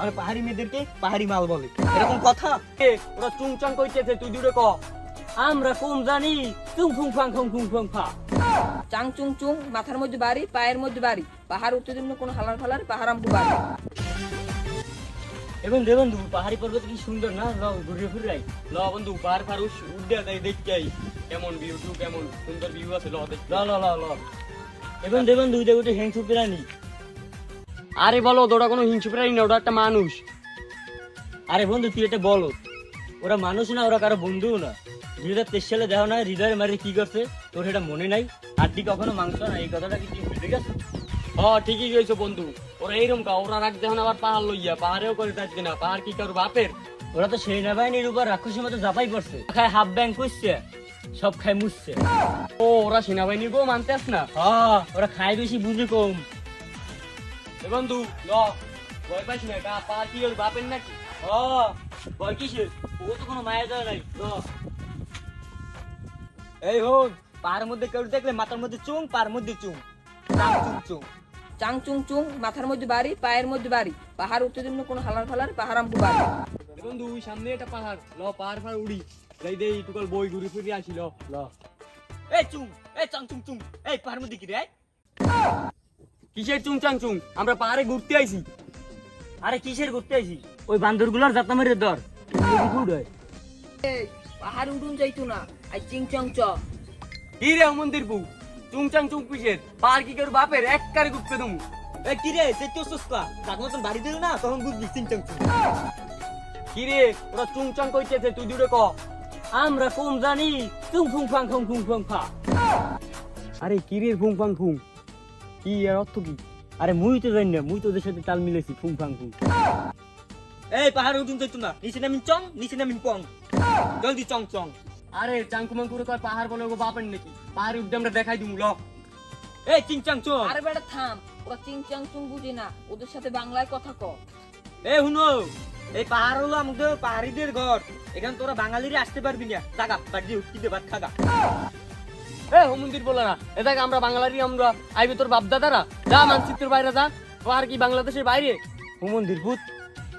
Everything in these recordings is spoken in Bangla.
আর পাহাড়ি মেয়েদেরকে পাহাড়ি মাল বলে। এরকম কথা? ওরা চুংচাং কইতেছে তুই দূরে ক। আমরা কম জানি? চুং ফুং ফাং ফুং ফুং ফাং ফা। চাং চুং চুং মাথার মধ্যে বাড়ি পায়ের মধ্যে বাড়ি। পাহাড় উঠতে দিন কোনো হালার ফালার পাহাড় আমকু বাড়ি। এবং দে বন্ধু পাহাড়ি পর্বত কি সুন্দর না? ল ঘুরে ফিরে আই ল বন্ধু পাহাড় ফার উঠে যাই দেখতে আই কেমন ভিউ টু কেমন সুন্দর ভিউ আছে ল দেখ ল ল ল ল এবং দে বন্ধু এটা ওটা হিংসু প্রাণী আরে বলো ওটা কোনো হিংসু প্রাণী না ওটা একটা মানুষ। আরে বন্ধু তুই এটা বলো। ওরা মানুষ না ওরা কারও বন্ধুও না। দুই হাজার তেইশ সালে দেখো না হৃদয়ের মারি কি করছে? তোর এটা মনে নাই? হাড্ডি কখনো মাংস না? এই কথাটা কি ঠিক আছে হ্যাঁ ঠিকই কইছো বন্ধু। ওরা এইরকম কা ওরা রাখ দেখো আবার পাহাড় লইয়া। পাহাড়েও করে থাকবে না পাহাড় কি কারও বাপের? ওরা তো সেনাবাহিনীর উপর রাক্ষসের মতো জাপাই পড়ছে। খায় হাফ ব্যাং করছে সব খায় মুছছে। ও ওরা সেনাবাহিনীর কেউ মানতে আস না? হ্যাঁ ওরা খায় বেশি বুঝে কম। এ বন্ধু ল। ভয় পাইস না কা পাহাড় কি ওর বাপের নাকি? হ্যাঁ ভয় কিসের? ও তো কোনো মায়া যায় নাই। ল। এই হোক পাহাড়ের মধ্যে কেউ দেখলে মাথার মধ্যে চুং পার মধ্যে চুং। চাং চুং চুং। চাং চুং চুং মাথার মধ্যে বাড়ি পায়ের মধ্যে বাড়ি। পাহাড় উঠতে দিন কোনো হালার ফালার পাহাড় আমকু বাড়ি। বন্ধু ওই সামনে একটা পাহাড়। ল পাহাড় ফাড় উড়ি। যাই দেই টুকাল বই ঘুরে ফিরে আসি ল ল। এই চুং এই চাং চুং চুং। এই পাহাড়ের মধ্যে কি রে কিসের চুং চাং চুং? আমরা পাহাড়ে ঘুরতে আইছি। আরে কিসের ঘুরতে আইছি ওই বান্দরগুলার যাত্রা মেরে দর পাহাড় উঠুন যাইতো না। আর চিং চং চ। কি রে মন্দির পু চুং চাং চুং কিসের? পাহাড় কি করে বাপের? এক কারে ঘুরতে তুমি এই কি রে সে তো সুস্কা তার মতন বাড়ি দিল না তখন বুঝবি চিং চাং চুং। কি রে ওরা চুং চাং কইতেছে তুই দূরে ক। আমরা কম জানি চুং ফুং ফাং ফুং ফুং ফাং ফা। আরে কি রে ফুং ফাং ফুং? কি এর অর্থ কি? আরে মুই তো জানি না মুই তো ওদের সাথে তাল মিলেছি ফুং ফাং ফুং। এই পাহাড় উঠুন যাইতো না নিচে নামিন চং নিচে নামিন পং। জলদি চং চং। আরে চাংকুমাং করে কর পাহাড় বলে ওগো বাপের নাকি? পাহাড়ে উঠে আমরা দেখাই দিমু ল। এই চিং চাং চং আরে বেটা থাম। ওরা চিং চাং চুং বুঝি না ওদের সাথে বাংলায় কথা ক। এই হুনো এই পাহাড় হলো আমাদের পাহাড়িদের ঘর। এখানে তোরা বাঙালিরা আসতে পারবি না। টাকা বাড়ি উঠকি দে ভাত খাগা। এ মন্দির বলে না। এ দেখ আমরা বাঙালি আমরা। আইবে তোর বাপ দাদারা যা মানচিত্রের বাইরে যা। পাহাড় কি বাংলাদেশের বাইরে। হুমন্দির ভূত।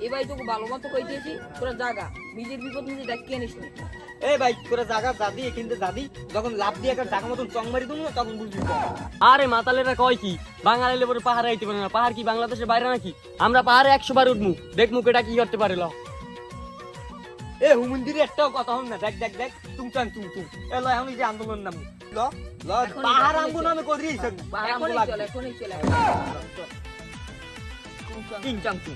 এবার তোকে ভালো মতো কই দিয়েছি তোরা জাগা। নিজের বিপদ নিজে ডাকিয়ে নিস নি। এই ভাই তোরা জায়গা যাদি এখানতে যাদি যখন লাভ দিয়ে একটা জায়গা মতন চং মারি তখন বুঝবি আরে মাতালেরা কয় কি? বাঙালি লেবরে পাহাড়ে আইতে পারে না। পাহাড় কি বাংলাদেশের বাইরে নাকি? আমরা পাহাড়ে একশো বার উঠমু। দেখমু কেটা কি করতে পারে ল। এ হুমন্দিরে একটাও কথা হন না। দেখ দেখ দেখ। তুং চাং তুং তুং এ ল এখন এই যে আন্দোলন নাম। ল ল পাহাড় আমগো নামে করি পাহাড় আমগো এখনই এখনই চল। চুং চাং তুং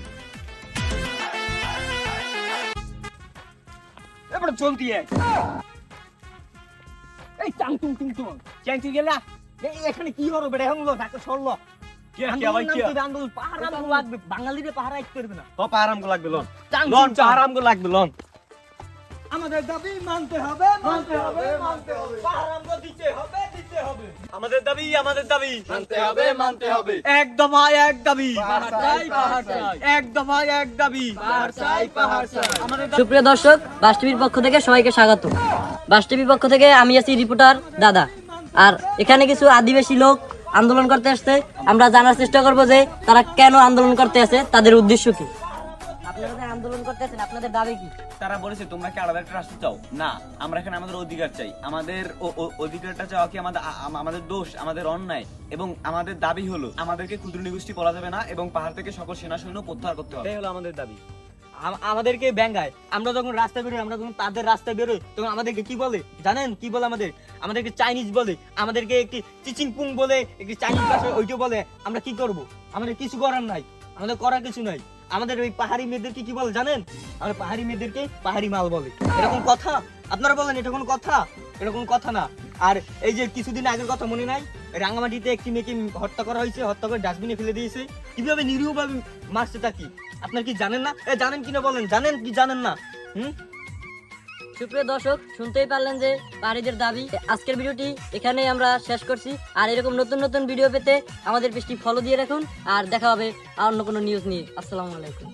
এবারে চলতি এই চাং তুং তুং তুং। চাং তুই গেলা। এখানে কি হলো বেটা? এখন ঢাকা সরলো। বাঙালিরে পাহাড় আইতে পারবে না। লাগবে লন। Loan loan. আমাদের দাবি মানতে হবে মানতে হবে মানতে আমাদের দাবি আমাদের দাবি। মানতে হবে মানতে হবে। এক দফায় এক দাবি। এক দফায় এক দাবি। সুপ্রিয় দর্শক বাস টিভির পক্ষ থেকে সবাইকে স্বাগত। বাস টিভির পক্ষ থেকে আমি আছি রিপোর্টার দাদা। আর এখানে কিছু আদিবাসী লোক আন্দোলন করতে আসছে। আমরা জানার চেষ্টা করব যে তারা কেন আন্দোলন করতে আসে তাদের উদ্দেশ্য কি? আপনারা যে আন্দোলন করতে আপনাদের দাবি কি? তারা বলেছে তোমরা কি আলাদা একটা রাষ্ট্র চাও? না আমরা এখানে আমাদের অধিকার চাই। আমাদের অধিকারটা চাওয়া কি আমাদের আমাদের দোষ আমাদের অন্যায়? এবং আমাদের দাবি হলো আমাদেরকে ক্ষুদ্র নিগোষ্ঠী বলা যাবে না এবং পাহাড় থেকে সকল সেনা সৈন্য প্রত্যাহার করতে হবে। এটাই হলো আমাদের দাবি। আমাদেরকে ব্যাঙ্গায় আমরা যখন রাস্তায় বেরোই আমরা যখন তাদের রাস্তায় বেরোই তখন আমাদেরকে কি বলে? জানেন কি বলে আমাদের? আমাদেরকে চাইনিজ বলে আমাদেরকে একটি চিচিং পুং বলে একটি চাইনিজ ভাষায় ওইটা বলে আমরা কি করব? আমাদের কিছু করার নাই আমাদের করার কিছু নাই। আমাদের ওই পাহাড়ি মেয়েদেরকে কি বলে জানেন? আমাদের পাহাড়ি মেয়েদেরকে পাহাড়ি মাল বলে। এরকম কথা? আপনারা বলেন, এটা কোনো কথা? এরকম কথা না। আর এই যে কিছুদিন আগের কথা মনে নাই, রাঙামাটিতে একটি মেয়েকে হত্যা করা হয়েছে, হত্যা করে ডাস্টবিনে ফেলে দিয়েছে। কীভাবে নিরীহভাবে মারছে তা কি? আপনার কি জানেন না? এ, জানেন কিনা বলেন? জানেন কি জানেন না? হুম? সুপ্রিয় দর্শক, শুনতেই পারলেন যে পাহাড়িদের দাবি। আজকের ভিডিওটি এখানেই আমরা শেষ করছি। আর এরকম নতুন নতুন ভিডিও পেতে আমাদের পেজটি ফলো দিয়ে রাখুন। আর দেখা হবে আর অন্য কোনো নিউজ নিয়ে। আসসালামু আলাইকুম।